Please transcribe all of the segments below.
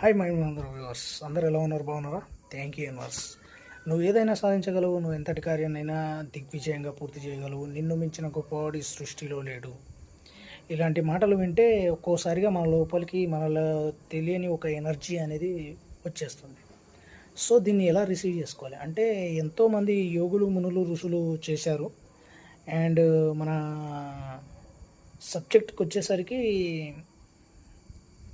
Hi mind అందరూ viewers అందరూ ఎలా ఉన్నారు? బాగున్నారా? థ్యాంక్ యూ యూనివర్స్ నువ్వు ఏదైనా సాధించగలవు నువ్వు ఎంతటి కార్యాన్నైనా దిగ్విజయంగా పూర్తి చేయగలవు నిన్ను మించిన గొప్పవాడి సృష్టిలో లేడు. ఇలాంటి మాటలు వింటే ఒక్కోసారిగా మన లోపలికి మనలో తెలియని ఒక ఎనర్జీ అనేది వచ్చేస్తుంది. సో దీన్ని ఎలా రిసీవ్ చేసుకోవాలి? అంటే ఎంతోమంది యోగులు మునులు ఋషులు చేశారు. అండ్ మన సబ్జెక్ట్కి వచ్చేసరికి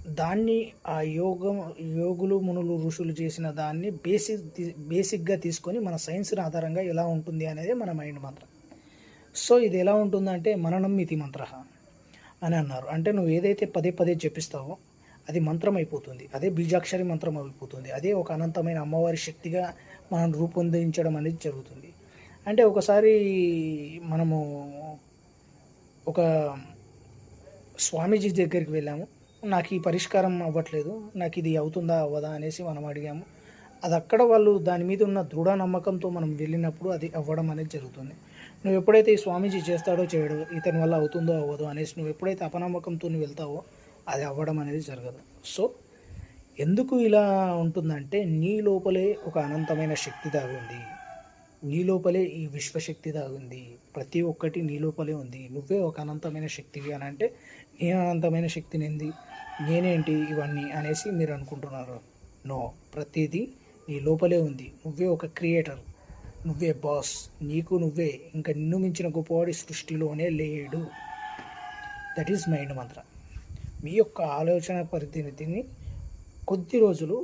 దాన్ని ఆ యోగం యోగులు మునులు ఋషులు చేసిన దాన్ని బేసిక్ బేసిక్గా తీసుకొని మన సైన్స్ని ఆధారంగా ఎలా ఉంటుంది అనేది మన మైండ్ మంత్రం. సో ఇది ఎలా ఉంటుందంటే మననం ఇది మంత్ర అని అన్నారు. అంటే నువ్వు ఏదైతే పదే పదే చెప్పిస్తావో అది మంత్రం అయిపోతుంది. అదే బీజాక్షరి మంత్రం అయిపోతుంది. అదే ఒక అనంతమైన అమ్మవారి శక్తిగా మనం రూపొందించడం అనేది జరుగుతుంది. అంటే ఒకసారి మనము ఒక స్వామీజీ దగ్గరికి వెళ్ళాము. నాకు ఈ పరిష్కారం అవ్వట్లేదు నాకు ఇది అవుతుందా అవ్వదా అనేసి మనం అడిగాము. అది అక్కడ వాళ్ళు దాని మీద ఉన్న దృఢ నమ్మకంతో మనం వెళ్ళినప్పుడు అది అవ్వడం అనేది జరుగుతుంది. నువ్వు ఎప్పుడైతే ఈ స్వామీజీ చేస్తాడో చేయడు ఇతని వల్ల అవుతుందో అవ్వదో అనేసి నువ్వు ఎప్పుడైతే అపనమ్మకంతో వెళ్తావో అది అవ్వడం అనేది జరగదు. సో ఎందుకు ఇలా ఉంటుందంటే నీ లోపలే ఒక అనంతమైన శక్తి దాగి ఉంది. నీ లోపలే ఈ విశ్వశక్తి దాగుంది ప్రతి ఒక్కటి నీ లోపలే ఉంది. నువ్వే ఒక అనంతమైన శక్తివి అని అంటే నేను అనంతమైన శక్తిని ఏంది నేనేంటి ఇవన్నీ అనేసి మీరు అనుకుంటున్నారు నో ప్రతిదీ నీ లోపలే ఉంది. నువ్వే ఒక క్రియేటర్. నువ్వే బాస్. నీకు నువ్వే. ఇంకా నిన్ను మించిన గొప్పవాడి సృష్టిలోనే లేడు. దట్ ఈజ్ మైండ్ మంత్ర మీ యొక్క ఆలోచన పరిధిని కొద్ది రోజులు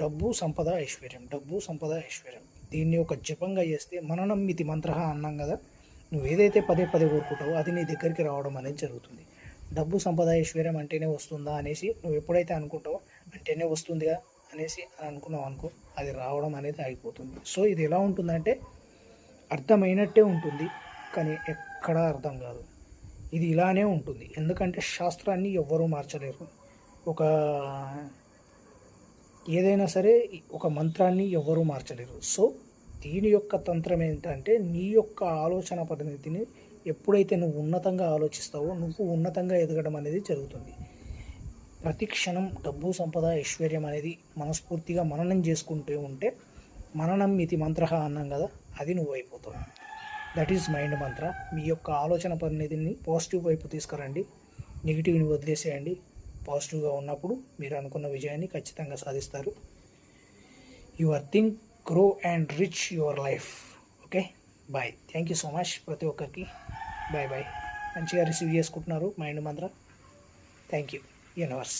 డబ్బు సంపద ఐశ్వర్యం డబ్బు సంపద ఐశ్వర్యం. దీన్ని ఒక జపంగా చేస్తే మననం మితి మంత్ర అన్నాం కదా. నువ్వు ఏదైతే పదే పదే కోరుకుంటావో అది నీ దగ్గరికి రావడం అనేది జరుగుతుంది. డబ్బు సంపద ఐశ్వర్యం అంటేనే వస్తుందా అనేసి నువ్వు ఎప్పుడైతే అనుకుంటావో అంటేనే వస్తుందిగా అనేసి అని అనుకున్నావు అనుకో అది రావడం అనేది ఆగిపోతుంది. సో ఇది ఎలా ఉంటుందంటే అర్థమైనట్టే ఉంటుంది కానీ ఎక్కడా అర్థం కాదు. ఇది ఇలానే ఉంటుంది. ఎందుకంటే శాస్త్రాన్ని ఎవ్వరూ మార్చలేరు. ఒక ఏదైనా సరే ఒక మంత్రాన్ని ఎవరూ మార్చలేరు. సో దీని యొక్క తంత్రం ఏంటంటే నీ యొక్క ఆలోచన పరిమితిని ఎప్పుడైతే నువ్వు ఉన్నతంగా ఆలోచిస్తావో నువ్వు ఉన్నతంగా ఎదగడం అనేది జరుగుతుంది. ప్రతి క్షణం డబ్బు సంపద ఐశ్వర్యం అనేది మనస్ఫూర్తిగా మననం చేసుకుంటూ ఉంటే మననం ఇది మంత్ర అన్నాం కదా అది నువ్వు అయిపోతావు. దట్ ఈజ్ మైండ్ మంత్ర మీ యొక్క ఆలోచన పరిణితిని పాజిటివ్ వైపు తీసుకురండి. నెగిటివ్ని వదిలేసేయండి. పాజిటివ్గా ఉన్నప్పుడు మీరు అనుకున్న విజయాన్ని ఖచ్చితంగా సాధిస్తారు. Your think grow and rich your life okay bye thank you so much ప్రతి ఒక్కరికి. బాయ్ బాయ్ మంచిగా రిసీవ్ చేసుకుంటున్నారు mind Mantra. Thank you universe